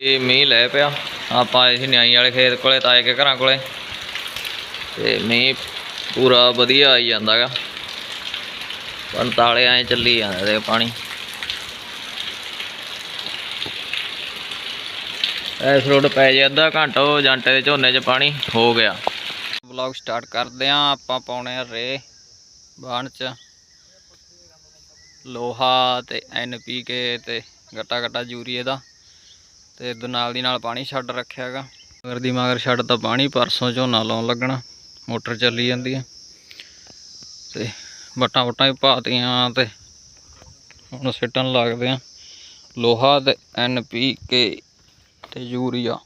ਇਹ ਮੀਂਹ ਲੈ ਪਿਆ। ਆਪਾਂ ਆਏ ਸੀ ਨਿਆਈ ਵਾਲੇ ਖੇਤ ਕੋਲੇ, ਤਾਏ ਕੇ ਘਰਾਂ ਕੋਲੇ। ਤੇ ਮੀਂਹ ਪੂਰਾ ਵਧੀਆ ਆਈ ਜਾਂਦਾਗਾ ਪੰਤਾਲੇ ਐ ਚੱਲੀ ਜਾਂਦਾ ਦੇ ਪਾਣੀ। ਐਸ ਰੋਡ ਪੈ ਜੇ ਅੱਧਾ ਘੰਟਾ, ਉਹ ਜੰਟੇ ਦੇ ਝੋਨੇ 'ਚ ਪਾਣੀ ਹੋ ਗਿਆ। ਵਲੌਗ ਸਟਾਰਟ ਕਰਦੇ ਆਂ, ਆਪਾਂ ਪਾਉਣੇ ਆ ਰੇ ਬਾਣ 'ਚ। ਲੋਹਾ ਤੇ ਐਨਪੀਕੇ ਤੇ ਗੱਟਾ ਗੱਟਾ ਯੂਰੀਏ ਦਾ। ਤੇ ਇਹਦੇ ਨਾਲ ਦੀ ਨਾਲ ਪਾਣੀ ਛੱਡ ਰੱਖਿਆ ਹੈਗਾ। ਮਗਰ ਦੀ ਮਗਰ ਛੱਡ ਤਾਂ ਪਾਣੀ ਪਰਸੋਂ ਝੋਨਾ ਲਾਉਣ ਲੱਗਣਾ, ਮੋਟਰ ਚੱਲੀ ਜਾਂਦੀ ਹੈ ਤੇ ਵਟਾਂ ਵਟਾਂ ਵੀ ਪਾਤੀਆਂ ਤੇ ਹੁਣ ਸਿੱਟਣ ਲੱਗਦੇ ਆ। ਲੋਹਾ ਤੇ ਕੇ ਤੇ ਯੂਰੀਆ।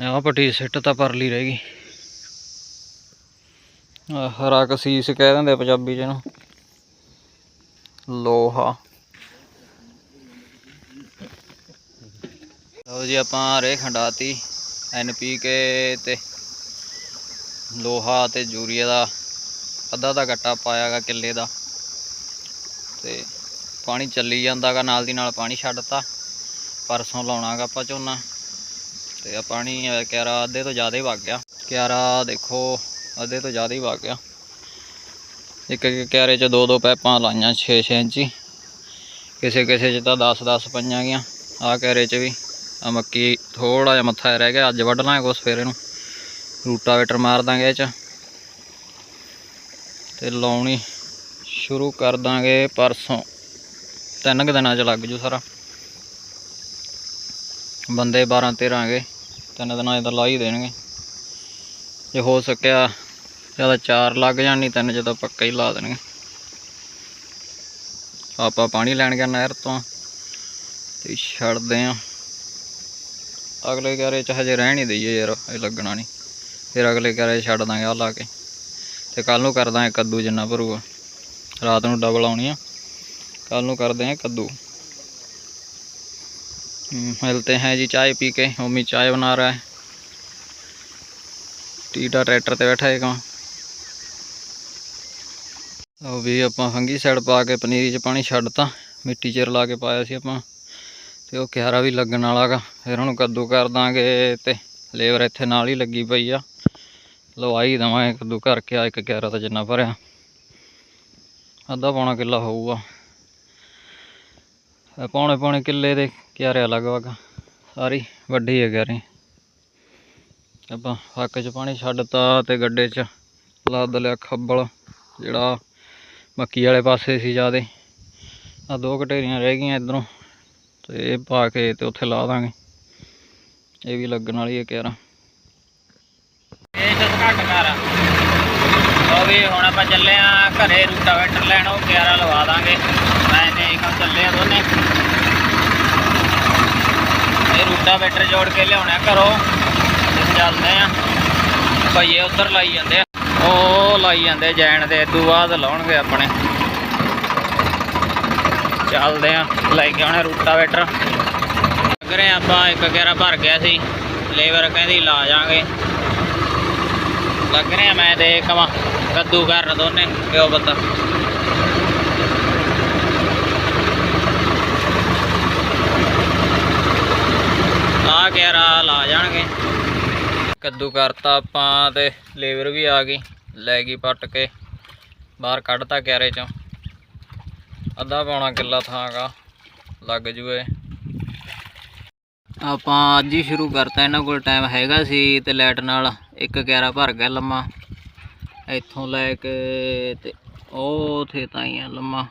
ਆਹ ਪੱਟੀ ਸਿੱਟ ਤਾਂ ਪਰਲੀ ਰਹਿ ਗਈ। ਹਰਾ ਕਸੀਸ ਕਹਿ ਦਿੰਦੇ ਪੰਜਾਬੀ ਚ ਇਹਨੂੰ। ਲੋਹਾ। ਲਓ ਜੀ ਆਪਾਂ ਰੇ ਖੰਡਾਤੀ ਐਨਪੀਕੇ ਤੇ ਲੋਹਾ ਤੇ ਯੂਰੀਆ ਦਾ ਅੱਧਾ ਦਾ ਗੱਟਾ ਪਾਇਆਗਾ ਕਿੱਲੇ ਦਾ ਤੇ ਪਾਣੀ ਚੱਲੀ ਜਾਂਦਾਗਾ ਨਾਲ ਦੀ ਨਾਲ ਪਾਣੀ ਛੱਡਤਾ ਪਰਸੋਂ ਲਾਉਣਾਗਾ ਆਪਾਂ ਝੋਨਾ ਤੇ ਆ ਪਾਣੀ ਕਿਆਰਾ ਅੱਧੇ ਤੋਂ ਜ਼ਿਆਦਾ ਹੀ ਵਗ ਗਿਆ। ਕਿਆਰਾ ਦੇਖੋ ਅੱਧੇ ਤੋਂ ਜ਼ਿਆਦਾ ਹੀ ਵਗ ਗਿਆ। ਇੱਕ ਇੱਕ ਕਿਆਰੇ 'ਚ ਦੋ ਦੋ ਪੈਪਾਂ ਲਾਈਆਂ 6-6 ਇੰਚੀ। ਕਿਸੇ ਕਿਸੇ 'ਚ ਤਾਂ 10-10 ਪਈਆਂ ਗੀਆਂ ਆਹ ਕਿਆਰੇ 'ਚ ਵੀ। ਆ ਮੱਕੀ ਥੋੜਾ ਜਿਹਾ ਮੱਥਾ ਰਹਿ ਗਿਆ, ਅੱਜ ਵੱਢ ਲਾਂਗੇ ਕੁਛ ਫੇਰ ਇਹਨੂੰ। ਰੂਟਾਵੇਟਰ ਮਾਰ ਦਾਂਗੇ ਇਹ 'ਚ। ਤੇ ਲਾਉਣੀ ਸ਼ੁਰੂ ਕਰ ਦਾਂਗੇ ਪਰਸੋਂ। ਤਿੰਨ ਕੁ ਦਿਨਾਂ 'ਚ ਲੱਗ ਜੂ ਸਾਰਾ। ਬੰਦੇ 12 13 ਗਏ ਤਿੰਨ ਦਿਨਾਂ 'ਚ ਤਾਂ ਲਾ ਹੀ ਦੇਣਗੇ। ਜੇ ਹੋ ਸਕਿਆ ਜ਼ਿਆਦਾ ਚਾਰ ਲੱਗ ਜਾਣ ਨਹੀਂ ਤਿੰਨ 'ਚ ਤਾਂ ਪੱਕਾ ਹੀ ਲਾ ਦੇਣਗੇ। ਆਪਾਂ ਪਾਣੀ ਲੈਣ ਗਿਆ ਨਹਿਰ ਤੋਂ। ਤੇ ਛੱਡਦੇ ਆ। ਅਗਲੇ ਘਰੇ ਚ ਹਜੇ ਰਹਿਣ ਹੀ ਦਈਏ ਯਾਰ ਇਹ ਲੱਗਣਾ ਨਹੀਂ ਫਿਰ ਅਗਲੇ ਘਰੇ ਛੱਡ ਦਾਂਗੇ ਆ ਲਾ ਕੇ ਤੇ ਕੱਲ ਨੂੰ ਕਰ ਦਾਂਗੇ ਕੱਦੂ ਜਿੰਨਾ ਭਰੂਗਾ ਰਾਤ ਨੂੰ ਡਬਲ ਆਉਣੀ ਆ ਕੱਲ ਨੂੰ ਕਰਦੇ ਆ ਕੱਦੂ हम्म, मिलते हैं जी चाय पी के मम्मी चाय बना रहा है ਟੀਟਾ ਟਰੈਕਟਰ ਤੇ ਬੈਠਾ ਹੈਗਾ ਉਹ ਵੀ ਆਪਾਂ ਫੰਗੀ ਸਾਈਡ ਪਾ ਕੇ ਪਨੀਰੀ 'ਚ ਪਾਣੀ ਛੱਡਤਾ ਮਿੱਟੀ 'ਚ ਰਲਾ ਕੇ ਪਾਇਆ ਸੀ ਆਪਾਂ ਤੇ ਉਹ ਕਿਆਰਾ ਵੀ ਲੱਗਣ ਵਾਲਾਗਾ ਫਿਰ ਉਹਨੂੰ ਕੱਦੂ ਕਰ ਦਾਂਗੇ ਤੇ ਲੇਬਰ ਇੱਥੇ ਨਾਲ ਹੀ ਲੱਗੀ ਪਈ ਆ। ਲਵਾਈ ਦਵਾਂਗੇ ਕੱਦੂ ਕਰਕੇ ਆ ਇੱਕ ਕਿਆਰਾ ਤਾਂ ਜਿੰਨਾ ਭਰਿਆ। ਅੱਧਾ ਪੌਣਾ ਕਿੱਲਾ ਹੋਊਗਾ। ਇਹ ਪੌਣੇ ਪੌਣੇ ਕਿੱਲੇ ਦੇ ਕਿਆਰੇ ਲਗਭਗ ਸਾਰੀ ਵੱਡੀ ਹੈ ਕਿਆਰੀ। ਆਪਾਂ ਹੱਕ 'ਚ ਪਾਣੀ ਛੱਡਤਾ ਤੇ ਗੱਡੇ 'ਚ ਲੱਦ ਲਿਆ ਖੱਬਲ, ਜਿਹੜਾ ਮੱਕੀ ਵਾਲੇ ਪਾਸੇ ਸੀ ਜਿਆਦੇ। ਆ ਦੋ ਘਟੇਰੀਆਂ ਰਹਿ ਗਈਆਂ ਇਧਰੋਂ। ਤੇ ਇਹ ਪਾ ਕੇ ਤੇ ਉੱਥੇ ਲਾ ਦਾਂਗੇ। ਇਹ ਵੀ ਲੱਗਣ ਵਾਲੀ ਹੈ ਕਿਆਰਾ। ਇਹ ਜਦ ਘੱਟ ਕਰ। ਉਹ ਵੀ ਹੁਣ ਆਪਾਂ ਚੱਲੇ ਆ ਘਰੇ ਰੂਟਾਵੇਟਰ ਲੈਣ, ਉਹ ਕਿਆਰਾ ਲਵਾ ਦਾਂਗੇ। ਮੈਂ ਤੇ ਇੱਕ ਚੱਲੇ ਆ ਦੋਨੇ। ਇਹ ਰੂਟਾਵੇਟਰ ਜੋੜ ਕੇ ਲਿਆਉਣਾ ਘਰੋਂ। ਤੇ ਚੱਲਦੇ ਆ। ਭਈਏ ਉੱਧਰ ਲਾਈ ਜਾਂਦੇ ਆ। ਉਹ ਲਾਈ ਜਾਂਦੇ ਜੈਨ ਦੇ ਇਦੋਂ ਬਾਅਦ ਲਾਉਣਗੇ ਆਪਣੇ। ਚੱਲਦੇ ਆ। ਲੈ ਕੇ ਆਉਣੇ ਰੂਟਾਵੇਟਰ। ਲੱਗ ਰਹੇ ਆਪਾਂ ਇੱਕ ਗੇਰਾ ਭਰ ਗਿਆ ਸੀ। ਲੇਬਰ ਕਹਿੰਦੀ ਲਾ ਜਾਾਂਗੇ। ਲੱਗ ਰਹੇ ਆ ਮੈਂ ਤੇ ਕਮਾ ਕੱਦੂ ਕਰਨ ਦੋਨੇ ਪਿਓ ਪਤਾ। ਆ ਗੇਰਾ ਲਾ ਜਾਣਗੇ। ਕੱਦੂ ਕਰਤਾ ਆਪਾਂ ਤੇ ਲੇਬਰ ਵੀ ਆ ਗਈ। ਲੈ ਗਈ ਪੱਟ ਕੇ। ਬਾਹਰ ਕੱਢਤਾ ਕਿਆਰੇ ਚੋਂ। ਅੱਧਾ ਪੌਣਾ ਕਿੱਲਾ ਥਾਂਗਾ ਲੱਗ ਜੂਏ। ਆਪਾਂ ਅੱਜ ਹੀ ਸ਼ੁਰੂ ਕਰਤਾ, ਇਹਨਾਂ ਕੋਲ ਟਾਈਮ ਹੈਗਾ ਸੀ ਤੇ ਲਾਈਟ ਨਾਲ ਇੱਕ ਕਿਆਰਾ ਭਰ ਗਿਆ ਲੰਮਾ। ਇੱਥੋਂ ਲੈ ਕੇ ਤੇ ਉਹ ਉਥੇ ਆ ਲੰਮਾ।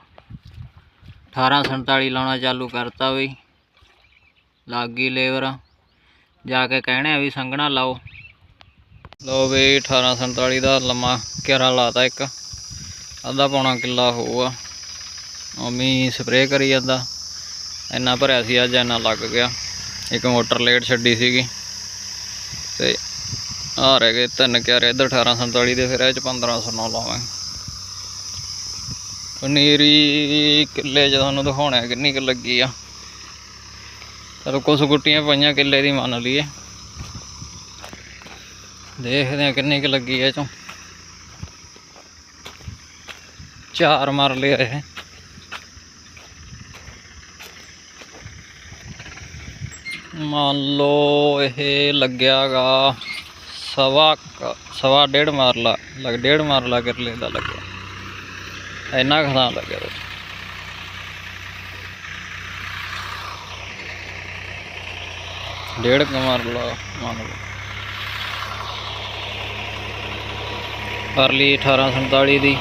1847 ਲਾਉਣਾ ਚਾਲੂ ਕਰਤਾ ਬਈ। ਲੱਗ ਗਈ ਲੇਬਰ। ਜਾ ਕੇ ਕਹਿਣੇ ਆ ਵੀ ਸੰਘਣਾ ਲਾਓ। ਲਓ ਵੀ 1847 ਦਾ ਲੰਮਾ ਕਿਆਰਾ ਲਾਤਾ ਇੱਕ। ਅੱਧਾ ਪੌਣਾ ਕਿੱਲਾ ਹੋਊਗਾ। ਮੰਮੀ ਸਪਰੇਅ ਕਰੀ ਜਾਂਦਾ। ਇੰਨਾ ਭਰਿਆ ਸੀ ਅੱਜ ਇੰਨਾ ਲੱਗ ਗਿਆ। ਇੱਕ ਮੋਟਰ ਲੇਟ ਛੱਡੀ ਸੀਗੀ। ਤੇ ਆ ਰਹਿ ਗਏ ਤਿੰਨ ਕਿਆਰੇ, ਇੱਧਰ 1847 ਦੇ, ਫਿਰ ਇਹ ਚ 1509 ਲਾਵਾਂਗੇ। ਪਨੀਰੀ ਕਿੱਲੇ 'ਚ ਤੁਹਾਨੂੰ ਦਿਖਾਉਣਾ ਕਿੰਨੀ ਕੁ ਲੱਗੀ ਆ। ਚਲੋ ਕੁਛ ਗੁੱਟੀਆਂ ਪਈਆਂ ਕਿੱਲੇ ਦੀ ਮੰਨ ਲਈਏ। ਦੇਖਦੇ ਆ ਕਿੰਨੀ ਕੁ ਲੱਗੀ ਐ ਚੋਂ। ਚਾਰ ਮਾਰ ਲਿਆ ਇਹ। ਮੰਨ ਲਓ ਇਹ ਲੱਗਿਆਗਾ ਸਵਾ ਸਵਾ ਡੇਢ ਮਾਰਲਾ, ਲੱਗ ਡੇਢ ਮਾਰਲਾ ਕਿਰਲੇ ਦਾ ਲੱਗਿਆ। ਇੰਨਾ ਖਦਾ ਲੱਗਿਆ ਡੇਢ ਕੁ ਮਾਰਲਾ ਮੰਨ ਲਓ। ਪਰਲੀ 1847 ਦੀ।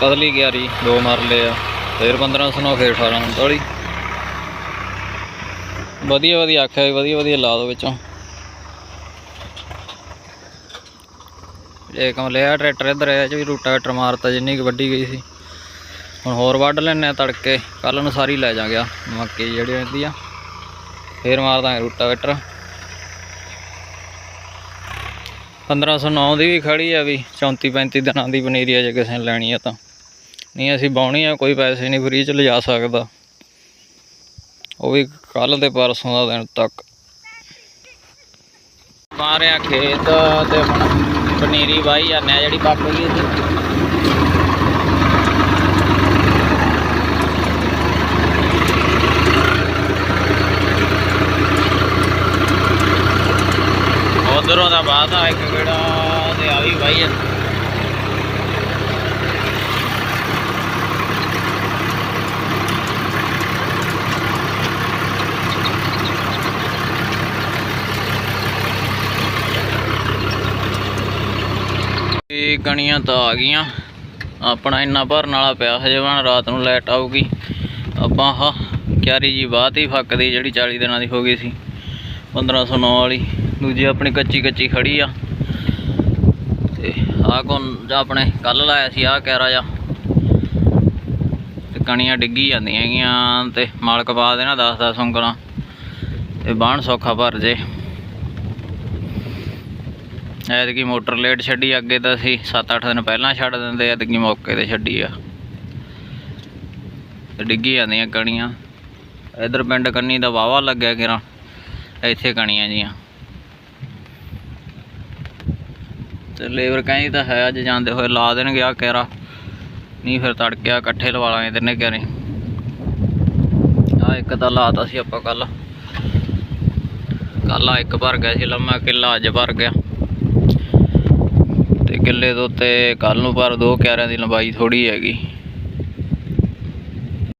ਪਤਲੀ ਗਿਆਰੀ ਦੋ ਮਰਲੇ ਆ, ਫਿਰ 1509 ਫਿਰ 1839 ਵਧੀਆ ਵਧੀਆ ਆਖਿਆ ਵੀ ਵਧੀਆ ਵਧੀਆ ਲਾ ਦੋ ਵਿੱਚੋਂ। ਇਹ ਕੰਮ ਲਿਆ ਟਰੈਕਟਰ ਇੱਧਰ ਆਇਆ ਚ ਵੀ ਰੂਟਾਵੇਟਰ ਮਾਰਤਾ, ਜਿੰਨੀ ਕੁ ਵੱਡੀ ਗਈ ਸੀ। ਹੁਣ ਹੋਰ ਵੱਢ ਲੈਣੇ ਆ ਤੜਕੇ ਕੱਲ ਨੂੰ ਸਾਰੀ ਲੈ ਜਾਾਂਗੇ ਮੱਕੀ ਜਿਹੜੀ ਰਹਿੰਦੀ ਆ। ਫੇਰ ਮਾਰ ਦਾਂਗੇ ਰੂਟਾਵੇਟਰ 1509 ਦੀ ਵੀ ਖੜੀ ਆ ਵੀ 34 35 ਦਿਨਾਂ ਦੀ ਪਨੀਰੀ ਆ ਜੇ ਕਿਸੇ ਨੇ ਲੈਣੀ ਆ ਤਾਂ। ਨਹੀਂ, ਅਸੀਂ ਬਾਉਣੀ ਆ, ਕੋਈ ਪੈਸੇ ਨਹੀਂ, ਫ੍ਰੀ ਚ ਲਿਜਾ ਸਕਦਾ। ਉਹ ਵੀ ਕੱਲ ਤੇ ਪਰਸੋਂ ਦਾ ਦਿਨ ਤੱਕ। ਮਾਰਿਆ ਖੇਤ ਤੇ ਹੁਣ ਪਨੀਰੀ ਵਾਹੀ ਜਾਂਦੇ ਆ ਜਿਹੜੀ ਪੱਕ ਗਈ ਸੀ। ਉਧਰੋਂ ਦਾ ਬਾਅਦ ਆ ਇੱਕ ਕਿਹੜਾ ਤੇ ਆ ਵੀ ਵਾਹੀ ਆ। ਇਹ ਕਣੀਆਂ ਤਾਂ ਆ ਗਈਆਂ। ਆਪਣਾ ਇੰਨਾ ਭਰਨ ਵਾਲਾ ਪਿਆ, ਹਜੇ ਬਣ ਰਾਤ ਨੂੰ ਲਾਈਟ ਆਊਗੀ। ਆਪਾਂ ਆਹ ਕਿਆਰੀ ਜੀ ਬਾਤ ਹੀ ਫੱਕਦੀ, ਜਿਹੜੀ 40 ਦਿਨਾਂ ਦੀ ਹੋ ਗਈ ਸੀ। 1509 ਵਾਲੀ। ਦੂਜੀ ਆਪਣੀ ਕੱਚੀ ਕੱਚੀ ਖੜੀ ਆ। ਤੇ ਆਹ ਕੋਨ ਆਪਣੇ ਕੱਲ ਲਾਇਆ ਸੀ, ਆਹ ਕੈਰਾ ਜਾ ਤੇ ਕਣੀਆਂ ਡਿੱਗੀ ਜਾਂਦੀਆਂ ਹੈਗੀਆਂ ਤੇ ਮਾਲਕ ਪਾ ਦੇਣਾ 10 10 ਉਂਗਲਾਂ। ਤੇ ਬਾਣ ਸੌਖਾ ਭਰ ਜੇ। ਐਤਕੀ ਮੋਟਰ ਲੇਟ ਛੱਡੀ, ਅੱਗੇ ਤਾਂ ਅਸੀਂ 7-8 ਦਿਨ ਪਹਿਲਾਂ ਛੱਡ ਦਿੰਦੇ, ਐਤਕੀ ਮੌਕੇ ਤੇ ਛੱਡੀ ਆ। ਤੇ ਡਿੱਗੀ ਜਾਂਦੀਆਂ ਕਣੀਆਂ। ਇਧਰ ਪਿੰਡ ਕੰਨੀ ਦਾ ਵਾਵਾ ਲੱਗਿਆ ਕਿਰਾ ਇੱਥੇ ਕਣੀਆਂ ਜੀਆਂ। ਤੇ ਲੇਬਰ ਕਹਿੰਦੀ ਤਾਂ ਹੈ, ਅੱਜ ਜਾਂਦੇ ਹੋਏ ਲਾ ਦੇਣਗੇ ਆ ਕੈਰਾ ਨਹੀਂ ਫਿਰ ਤੜਕਿਆ ਇਕੱਠੇ ਲਵਾ ਲਾਂਗੇ ਤਿੰਨੇ ਕਿਆਰੇ ਆ ਇੱਕ ਤਾਂ ਲਾਤਾ ਸੀ ਆਪਾਂ ਕੱਲ ਕੱਲ ਆ ਇੱਕ ਭਰ ਗਿਆ ਸੀ, ਲੰਮਾ ਕਿੱਲਾ ਅੱਜ ਭਰ ਗਿਆ। ਕਿੱਲੇ ਦੇ ਉੱਤੇ ਕੱਲ ਨੂੰ ਪਰ ਦੋ ਕਿਆਰਿਆਂ ਦੀ ਲੰਬਾਈ ਥੋੜੀ ਹੈਗੀ।